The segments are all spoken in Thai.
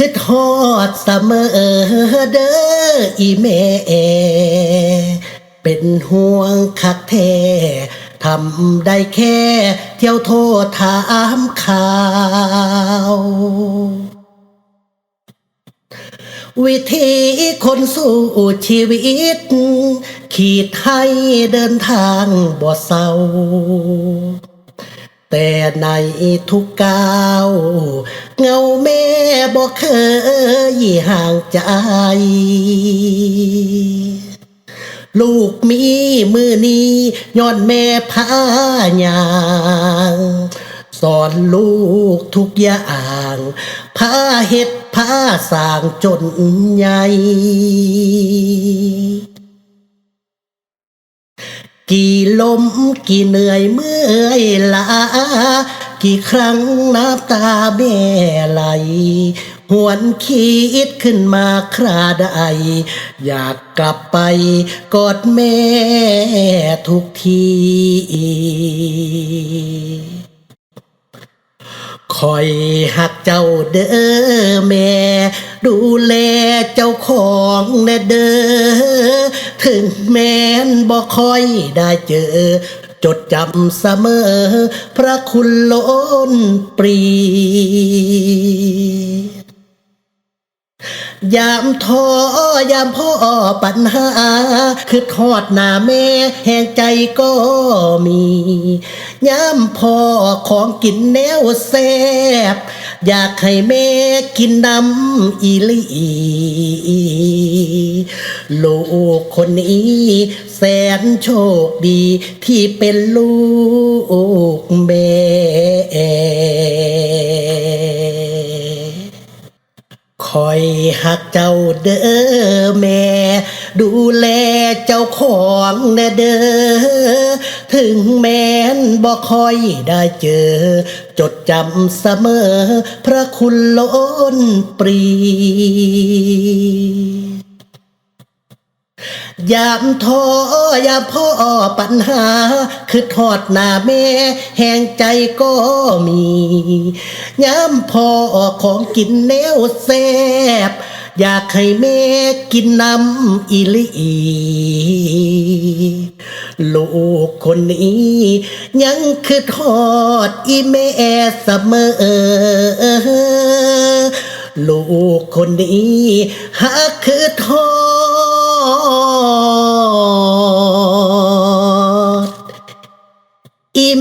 คือทอดเสมอเด้ออีแม่เป็นห่วงคักแท้ทำได้แค่ เที่ยวโทษถามข่าว วิธีคนสู้ชีวิต ขีดให้เดินทางบ่เศร้า แต่ในทุกก้าวเงาแม่บ่เคยห่างใจ ลูกมีมือนี้ย้อนแม่พายางสอนลูกทุกอย่างพาเฮ็ดพาสร้างจนใหญ่ กี่ลมกี่เหนื่อยเมื่อยล้ากี่ครั้งน้ำตาแม่ไหล หวนคิดขึ้นมาคราใดอยากกลับไปกอดแม่ทุกที คอยหักเจ้าเด้อแม่ ดูแลเจ้าของแน่เด้อถึงแม้นบ่คอยได้เจอ จดจำเสมอ พระคุณล้นปรี ยามท้อยามพ่อปัญหา คือทอดหน้าแม่แห่งใจก็มี ยามพ่อของกินแนวแซบอยากให้แม่กินน้ำอีลีลูกคนนี้ แสนโชคดีที่เป็นลูกแม่ อยหักเจ้าเด้อแม่ ดูแลเจ้าของนะเด้อถึงแม้นบ่คอยได้เจอ จดจำเสมอ พระคุณล้นปรี ยามท้อยามพ่อปัญหา คือทอดหน้าแม่ แห่งใจก็มียามพ่อของกินแนวแซบอยากให้แม่กินน้ำอีหลีลูกคนนี้ ยังคือทอดอีแม่เสมอลูกคนนี้หากคือทอด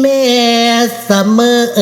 แม่เสมอ